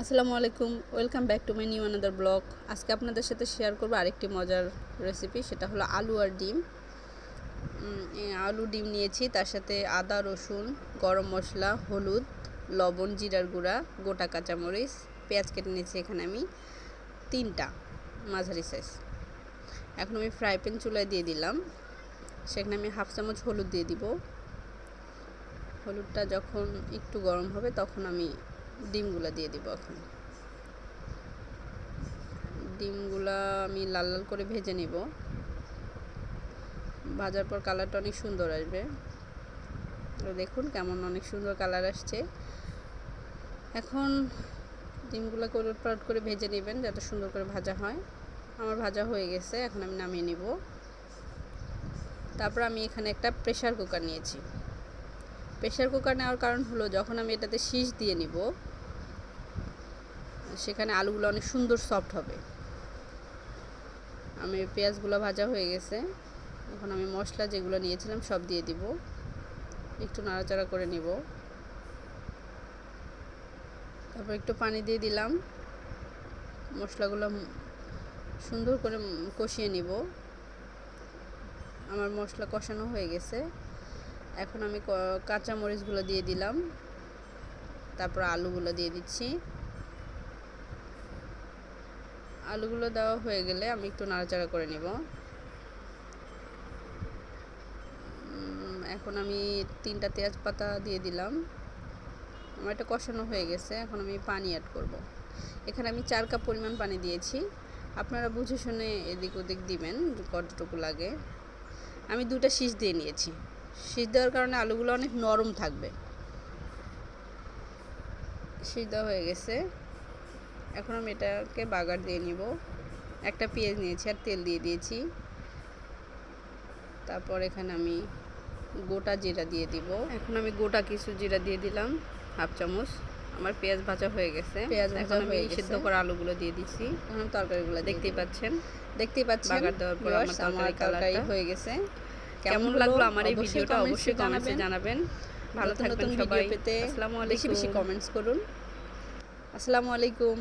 আসসালামু আলাইকুম, welcome back to my new another blog. আজকে আপনাদের সাথে শেয়ার করব আরেকটি মজার রেসিপি সেটা হলো আলু আর ডিম। আলু ডিম নিয়েছি, তার সাথে আদা, রসুন, গরম মশলা, হলুদ, লবণ, জিরার গুঁড়া, গোটা কাঁচামরিচ, পেঁয়াজ কেটে নিয়েছি এখানে আমি, তিনটা মাঝারি সাইজ এখন আমি ফ্রাই প্যান চুলায় দিয়ে দিলাম। সেখানে আমি হাফ চামচ হলুদ দিয়ে দিব। হলুদটা যখন একটু গরম হবে, তখন আমি ডিমগুলো দিয়ে দিব এখন। ডিমগুলা আমি লাল লাল করে ভেজে নিব। ভাজার পর কালারটা অনেক সুন্দর আসবে। দেখুন কেমন অনেক সুন্দর কালার আসছে। এখন ডিমগুলো করে পালট করে ভেজে নেবেন যাতে সুন্দর করে ভাজা হয়। আমার ভাজা হয়ে গেছে, এখন আমি নামিয়ে নিব। তারপর আমি এখানে একটা প্রেশার কুকার নিয়েছি। প্রেশার কুকার নেওয়ার কারণ হলো যখন আমি এটাতে শীষ দিয়ে নিব সেখানে আলুগুলো অনেক সুন্দর সফট হবে। আমি পেঁয়াজগুলো ভাজা হয়ে গেছে। এখন আমি মশলা যেগুলো নিয়েছিলাম সব দিয়ে দিব। একটু নাড়াচাড়া করে নিব। তারপর একটু পানি দিয়ে দিলাম। মশলাগুলো সুন্দর করে কষিয়ে নিব। আমার মশলা কষানো হয়ে গেছে। এখন আমি কাঁচা মরিচগুলো দিয়ে দিলাম। তারপর আলুগুলো দিয়ে দিচ্ছি। আলুগুলো দেওয়া হয়ে গেলে আমি একটু নাড়াচাড়া করে নেব। এখন আমি তিনটা তেজপাতা দিয়ে দিলাম। আমার এটা কষানো হয়ে গেছে, এখন আমি পানি অ্যাড করব। এখানে আমি চার কাপ পরিমাণ পানি দিয়েছি। আপনারা বুঝে শুনে এদিক ওদিক দিবেন কতটুকু লাগে। আমি দুটা শীষ দিয়ে নিয়েছি। শীষ দেওয়ার কারণে আলুগুলো অনেক নরম থাকবে। সিদ্ধ হয়ে গেছে। এখন আমি এটাকে বাগার দিয়ে নিব। একটা পেঁয়াজ নিয়েছি আর তেল দিয়ে দিয়েছি। তারপর এখানে আমি গোটা জিরা দিয়ে দিব। এখন আমি গোটা কিছু জিরা দিয়ে দিলাম হাফ চামচ। আমার পেঁয়াজ ভাজা হয়ে গেছে। পেঁয়াজ এখন আমি সিদ্ধ। করা আলুগুলো দিয়ে দিচ্ছি। এখন তরকারিগুলো দেখতেই পাচ্ছেন? দেখতেই পাচ্ছেন? বাগার দেওয়ার পর আমার তরকারি তরকারি হয়ে গেছে। কেমন লাগল আমার এই ভিডিওটা অবশ্যই কমেন্টসে জানাবেন। ভালো থাকবেন সবাই। পেতে আসসালামু বেশি বেশি কমেন্টস করুন। আসসালামু আলাইকুম।